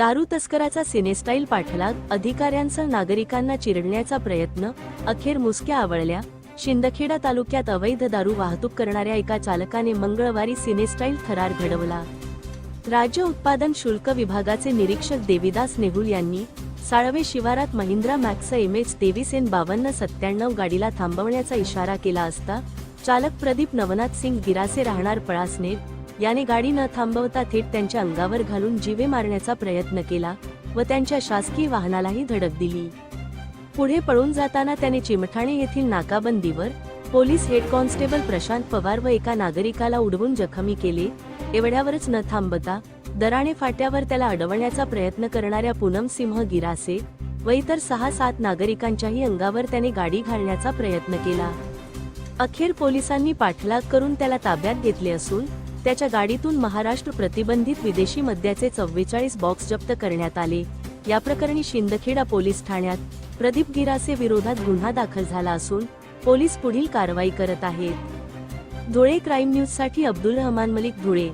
दारू तस्कराचा सिनेस्टाईल पाठलाग अधिकाऱ्यांसह नागरिकांना चिरडण्याचा प्रयत्न अखेर मुसक्या आवळल्या. शिंदखेडा तालुक्यात अवैध दारू वाहतूक करणाऱ्या एका चालकाने मंगळवारी सिनेस्टाईल थरार घडवला. राज्य उत्पादन शुल्क विभागाचे निरीक्षक देविदास नेहुल यांनी साळवे शिवारात महिंद्रा मॅक्स एम एच तेवीस एन बावन्न सत्त्याण्णव गाडीला थांबवण्याचा इशारा केला असता चालक प्रदीप नवनाथ सिंग गिरासे राहणार पळासनेर याने गाडी न थांबवता थेट त्यांच्या अंगावर घालून जीवे मारण्याचा प्रयत्न केला व त्यांच्या शासकीय वाहनालाही धडक दिली. पुढे पळून जाताना त्याने चिमठाणे येथील नाकाबंदीवर police head constable Prashant Pawar व एका नागरिकाला उडवून जखमी केले. एवढ्यावरच न थांबता दराणे फाट्यावर त्याला अडवण्याचा प्रयत्न करणाऱ्या पूनम सिंह गिरासे व इतर सहा सात नागरिकांच्याही अंगावर त्याने गाडी घालण्याचा प्रयत्न केला. अखेर पोलिसांनी पाठलाग करून त्याला ताब्यात घेतले असून त्याच्या गाडीतून महाराष्ट्र प्रतिबंधित विदेशी मद्याचे चव्वेचाळीस बॉक्स जप्त करण्यात आले. या प्रकरणी शिंदखेडा पोलीस ठाण्यात प्रदीप गिरासे विरोधात गुन्हा दाखल झाला असून पोलीस पुढील कारवाई करत आहेत. धुळे क्राईम न्यूजसाठी अब्दुल रहमान मलिक धुळे.